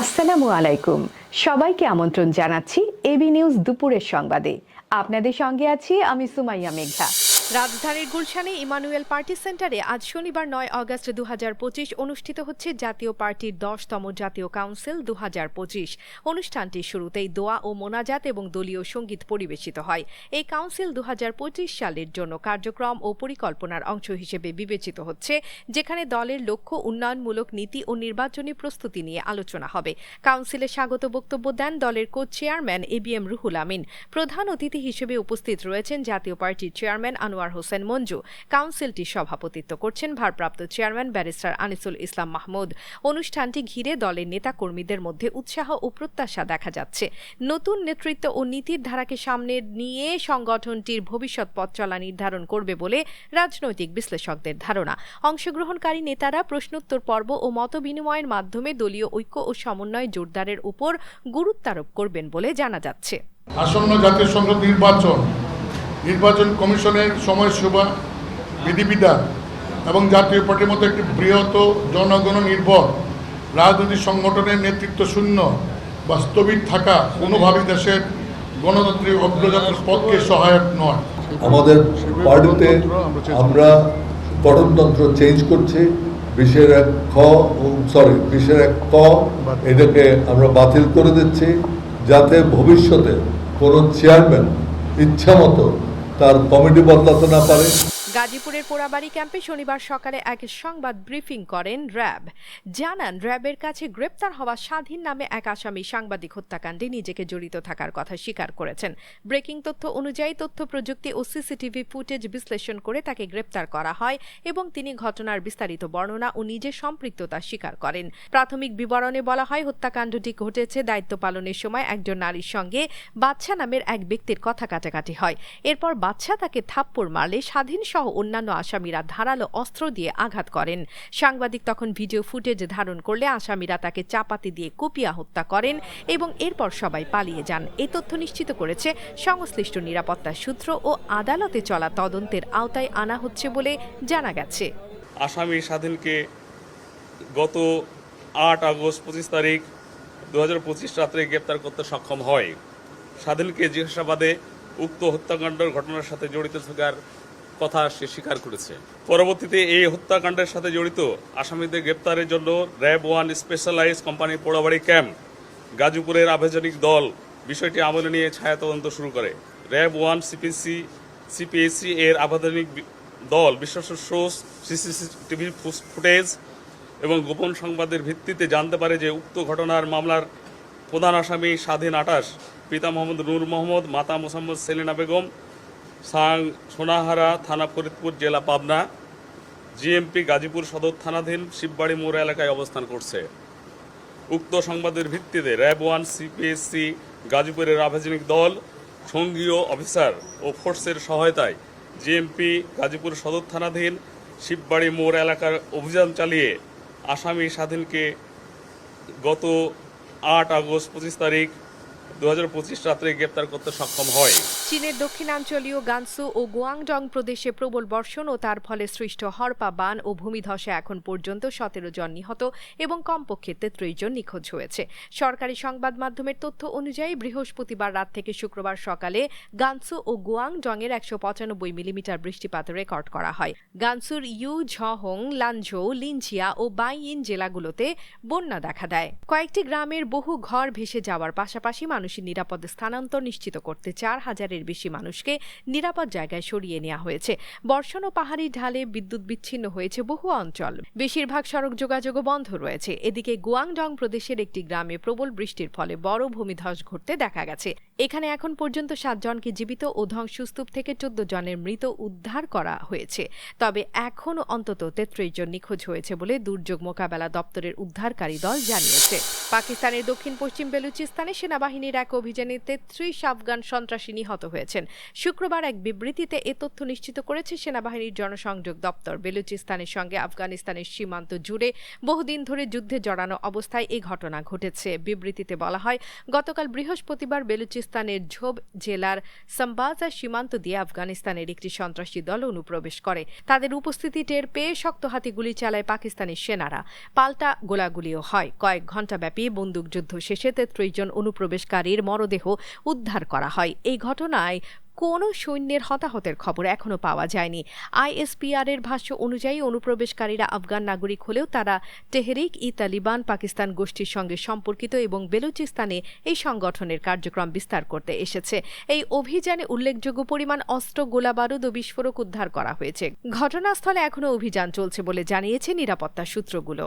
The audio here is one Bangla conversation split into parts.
আসসালামু আলাইকুম। সবাইকে আমন্ত্রণ জানাচ্ছি এবি নিউজ দুপুরের সংবাদে। আপনাদের সঙ্গে আছি আমি সুমাইয়া মেঘা রাজধানীর গুলশানে ইমানুয়েল পার্টি সেন্টারে আজ শনিবার নয় আগস্ট দু অনুষ্ঠিত হচ্ছে জাতীয় পার্টির দশতম জাতীয় কাউন্সিল দু অনুষ্ঠানটির শুরুতেই দোয়া ও মোনাজাত এবং দলীয় সংগীত পরিবেশিত হয়। এই কাউন্সিল দু হাজার পঁচিশ সালের জন্য কার্যক্রম ও পরিকল্পনার অংশ হিসেবে বিবেচিত হচ্ছে, যেখানে দলের লক্ষ্য, উন্নয়নমূলক নীতি ও নির্বাচনী প্রস্তুতি নিয়ে আলোচনা হবে। কাউন্সিলে স্বাগত বক্তব্য দেন দলের co chairman A B M Ruhul Amin. প্রধান অতিথি হিসেবে উপস্থিত রয়েছেন জাতীয় পার্টির চেয়ারম্যান আনোয়ার হোসেন মঞ্জু। কাউন্সিলটি সভাপতিত্ব করছেন ভারপ্রাপ্ত চেয়ারম্যান ব্যারিস্টার আনিসুল ইসলাম মাহমুদ। অনুষ্ঠানটি ঘিরে দলের নেতাকর্মীদের মধ্যে উৎসাহ ও প্রত্যাশা দেখা যাচ্ছে। নতুন নেতৃত্ব ও নীতির ধারাকে সামনে নিয়ে সংগঠনটির ভবিষ্যৎ পথ চলা নির্ধারণ করবে বলে রাজনৈতিক বিশ্লেষকদের ধারণা। অংশগ্রহণকারী নেতারা প্রশ্নোত্তর পর্ব ও মত বিনিময়ের মাধ্যমে দলীয় ঐক্য ও সমন্বয় জোরদারের উপর গুরুত্বারোপ করবেন বলে জানা যাচ্ছে। আসন্ন জাতীয় সংসদ নির্বাচন নির্বাচন কমিশনের সময়সীমা বিধিবিধান এবং জাতীয় পার্টির মতো একটি বৃহৎ জনগণ নির্ভর রাজনৈতিক সংগঠনের নেতৃত্ব শূন্য বাস্তবিক থাকা কোনোভাবেই দেশের গণতান্ত্রিক অগ্রযাত্রার পথকে সহায়ক নয়। আমাদের পার্টিতে আমরা গঠনতন্ত্র চেঞ্জ করছি বিশের এক খ সরি বিশের এক ক এটাকে আমরা বাতিল করে দিচ্ছি যাতে ভবিষ্যতে কোনো চেয়ারম্যান ইচ্ছা মতো তার কমিটি বদলাতে না পারে। গাজীপুরের পোড়াবাড়ি ক্যাম্পে শনিবার সকালে এক সংবাদ ব্রিফিং করেন র্যাব। জানান, র্যাবের কাছে গ্রেপ্তার হওয়া স্বাধীন নামে এক আসামি সাংবাদিক হত্যাকাণ্ডে নিজেকে জড়িত থাকার কথা স্বীকার করেছেন। ব্রেকিং তথ্য অনুযায়ী তথ্য প্রযুক্তি ও সিসিটিভি ফুটেজ বিশ্লেষণ করে তাকে গ্রেপ্তার করা হয় এবং তিনি ঘটনার বিস্তারিত বর্ণনা ও নিজের সম্পৃক্ততা স্বীকার করেন। প্রাথমিক বিবরণে বলা হয়, হত্যাকাণ্ডটি ঘটেছে দায়িত্ব পালনের সময় একজন নারীর সঙ্গে বাচ্চা নামের এক ব্যক্তির কথা কাটাকাটি হয়। এরপর বাচ্চা তাকে থাপ্পড় মারলে স্বাধীন সহ অন্যান্য আসামিরা ধারালো অস্ত্র দিয়ে আঘাত করেন। সাংবাদিক তখন ভিডিও ফুটেজ ধারণ করলে আসামিরা তাকে চাপাতি দিয়ে কুপিয়া হত্যা করেন এবং এরপর সবাই পালিয়ে যান। এ তথ্য নিশ্চিত করেছে সংশ্লিষ্ট নিরাপত্তা সূত্র ও আদালতে চলা তদন্তের আওতায় আনা হচ্ছে বলে জানা গেছে। আসামি স্বাধীনকে গত আট আগস্ট পঁচিশ তারিখ দু হাজার পঁচিশ রাত্রে গ্রেপ্তার করতে সক্ষম হয়। স্বাধীনকে জিজ্ঞাসাবাদে উক্ত হত্যাকাণ্ডের ঘটনার সাথে জড়িত থাকার কথা সে স্বীকার করেছে। পরবর্তীতে এই হত্যাকাণ্ডের সাথে জড়িত আসামিদের গ্রেপ্তারের জন্য RAB one specialise company Porabari camp, গাজীপুরের আবেদনিক দল বিষয়টি আমলে নিয়ে ছায়া তদন্ত শুরু করে। র্যাব ওয়ান সিপিসি, সিপিএসসি এর আবেদনিক বি- দল বিশ্বস্ত সোর্স সিসিটিভি ফুটেজ এবং গোপন সংবাদের ভিত্তিতে জানতে পারে যে উক্ত ঘটনার মামলার প্রধান আসামি স্বাধীন আটাশ, পিতা মোহাম্মদ নূর মোহাম্মদ, মাতা মোসাম্মদ সেলিনা বেগম সাং সোনাহারা থানা ফরিদপুর, জেলা পাবনা। জিএমপি গাজীপুর সদর থানাধীন শিববাড়ি মোড় এলাকায় অবস্থান করছে। উক্ত সংবাদের ভিত্তিতে র্যাব ওয়ান সিপিএসসি গাজীপুরের আভ্যন্তরীণ দল, সঙ্গীয় অফিসার ও ফোর্সের সহায়তায় জিএমপি গাজীপুর সদর থানাধীন শিববাড়ি মোড় এলাকার অভিযান চালিয়ে আসামি স্বাধীনকে গত আট আগস্ট পঁচিশ তারিখ দু হাজার পঁচিশ রাত্রে গ্রেপ্তার করতে সক্ষম হয়। চীনের দক্ষিণাঞ্চলীয় গানসু ও গুয়াংডং প্রদেশে প্রবল বর্ষণ ও তার ফলে সৃষ্ট হরপা বান ও ভূমিধসে এখন পর্যন্ত সতেরো জন নিহত এবং কমপক্ষে তেত্রিশ জন নিখোঁজ হয়েছে। সরকারি সংবাদ মাধ্যমের তথ্য অনুযায়ী বৃহস্পতিবার রাত থেকে শুক্রবার সকালে গানসু ও গুয়াংডং এর একশো পঁচানব্বই মিলিমিটার বৃষ্টিপাত রেকর্ড করা হয়। গানসুর ইউ ঝহং লানঝৌ লিনঝিয়া ও বাইইন জেলাগুলোতে বন্যা দেখা দেয়। কয়েকটি গ্রামের বহু ঘর ভেসে যাওয়ার পাশাপাশি মানুষের নিরাপদ স্থানান্তর নিশ্চিত করতে চার হাজারের বেশি মানুষকে নিরাপদ জায়গায় সরিয়ে নেওয়া হয়েছে। বর্ষণ ও পাহাড়ি ঢালে বিদ্যুৎ বিচ্ছিন্ন হয়েছে বহু অঞ্চল। বেশিরভাগ সড়ক যোগাযোগও বন্ধ রয়েছে। এদিকে গুয়াংডং প্রদেশের একটি গ্রামে প্রবল বৃষ্টির ফলে বড় ভূমিধস ঘটতে দেখা গেছে। এখানে এখন পর্যন্ত সাতজনকে জীবিত ও ধ্বংসস্তূপ থেকে চোদ্দ জনের মৃত উদ্ধার করা হয়েছে। তবে এখনও অন্তত তেত্রিশ জন নিখোঁজ হয়েছে বলে দুর্যোগ মোকাবেলা দপ্তরের উদ্ধারকারী দল জানিয়েছে। পাকিস্তানের দক্ষিণ পশ্চিম বেলুচিস্তানে সেনাবাহিনীর এক অভিযানে তেত্রিশ আফগান সন্ত্রাসী নিহত হয়েছেন। শুক্রবার এক বিবৃতিতে এ তথ্য নিশ্চিত করেছে সেনাবাহিনীর জনসংযোগ দপ্তর। বেলুচিস্তানের সঙ্গে আফগানিস্তানের সীমান্ত জুড়ে বহুদিন ধরে যুদ্ধে জড়ানো অবস্থায় এই ঘটনা ঘটেছে। বিবৃতিতে বলা হয়, গতকাল বৃহস্পতিবার বেলুচিস্তানের ঝোব জেলার সম্বাজা সীমান্ত দিয়ে আফগানিস্তানের একটি সন্ত্রাসী দল অনুপ্রবেশ করে। তাদের উপস্থিতি টের পেয়ে শক্ত হাতে গুলি চালায় পাকিস্তানি সেনারা। পাল্টা গোলাগুলিও হয়। কয়েক ঘণ্টাব্যাপী বন্দুকযুদ্ধ শেষে তেত্রিশ জন অনুপ্রবেশকারীর মরদেহ উদ্ধার করা হয়। এই ঘটনায় কোনো সৈন্যের হতাহতের খবর এখনও পাওয়া যায়নি। আইএসপিআর এর ভাষ্য অনুযায়ী অনুপ্রবেশকারীরা আফগান নাগরিক হলেও তারা তেহরিক ই তালিবান পাকিস্তান গোষ্ঠীর সঙ্গে সম্পর্কিত এবং বেলুচিস্তানে এই সংগঠনের কার্যক্রম বিস্তার করতে এসেছে। এই অভিযানে উল্লেখযোগ্য পরিমাণ অস্ত্র, গোলাবারুদ ও বিস্ফোরক উদ্ধার করা হয়েছে। ঘটনাস্থলে এখনও অভিযান চলছে বলে জানিয়েছে নিরাপত্তা সূত্রগুলো।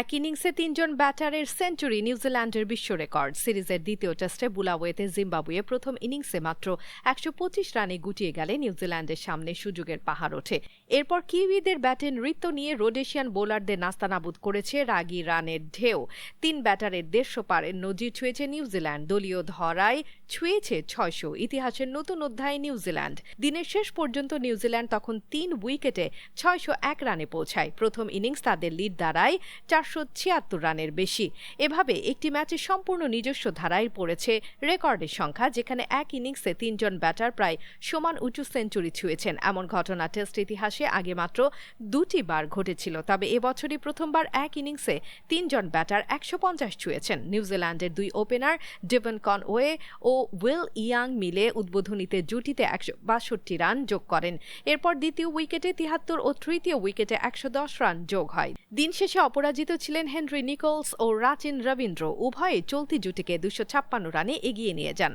এক ইনিংসে তিনজন ব্যাটারের সেঞ্চুরি নিউজিল্যান্ডের বিশ্ব রেকর্ড। সিরিজের দ্বিতীয় টেস্টে বুলাওয়েতে জিম্বাবুয়ে প্রথম ইনিংসে মাত্র একশো পঁচিশ রানে গুটিয়ে গেলে নিউজিল্যান্ডের সামনে সুযোগের পাহাড় ওঠে। এরপর কিউইদের ব্যাটে নৃত্য নিয়ে রোডেশিয়ান বোলারদের নাস্তানাবুদ করেছে রাগি রানের ঢেউ। তিন ব্যাটারের দেড়শো পারের নজির ছুঁয়েছে নিউজিল্যান্ড। দলীয় ধরায় ছুঁয়েছে ছয়শো। ইতিহাসের নতুন অধ্যায়ে নিউজিল্যান্ড। দিনের শেষ পর্যন্ত নিউজিল্যান্ড তখন তিন উইকেটে ছয়শো এক রানে পৌঁছায়। প্রথম ইনিংস তাদের লিড দাঁড়ায় চারশো ছিয়াত্তর রানের বেশি। এভাবে একটি ম্যাচে সম্পূর্ণ নিজস্ব ধারায় পড়েছে রেকর্ডের সংখ্যা, যেখানে এক ইনিংসে তিনজন ব্যাটার প্রায় সমান উঁচু সেঞ্চুরি ছুঁয়েছেন। এমন ঘটনা টেস্ট ইতিহাসে আগে মাত্র দুটি বার ঘটেছিল, তবে এবছরই প্রথমবার এক ইনিংসে তিনজন ব্যাটার একশো পঞ্চাশ ছুঁয়েছেন। নিউজিল্যান্ডের দুই ওপেনার ডেভন কনওয়ে ও উইল ইয়াং মিলে উদ্বোধনীতে জুটিতে একশো বাষট্টি রান যোগ করেন। এরপর দ্বিতীয় উইকেটে তিহাত্তর ও তৃতীয় উইকেটে একশো দশ রান যোগ হয়। দিন শেষে অপরাজিত ছিলেন হেনরি নিকোলস ও রাচিন রবীন্দ্র। উভয়ে চলতি জুটিকে দুশো ছাপ্পান্ন রানে এগিয়ে নিয়ে যান।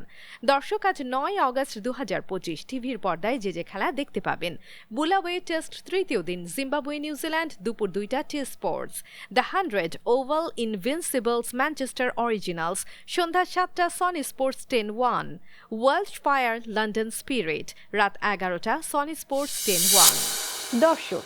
দর্শক আজ নয় অগস্ট দু পঁচিশ টিভির পর্দায় যে যে খেলা দেখতে পাবেন। বুলাওয়ে টেস্ট তৃতীয় দিন জিম্বাবুয়ে, নিউজিল্যান্ড, দুপুর দুইটা T sports. The hundred Oval Invincibles Manchester Originals. সন্ধ্যা সাতটা Sony sports ten one. Welsh Fire, London Spirit. রাত এগারোটা সনি স্পোর্টস টেন ওয়ান। দর্শক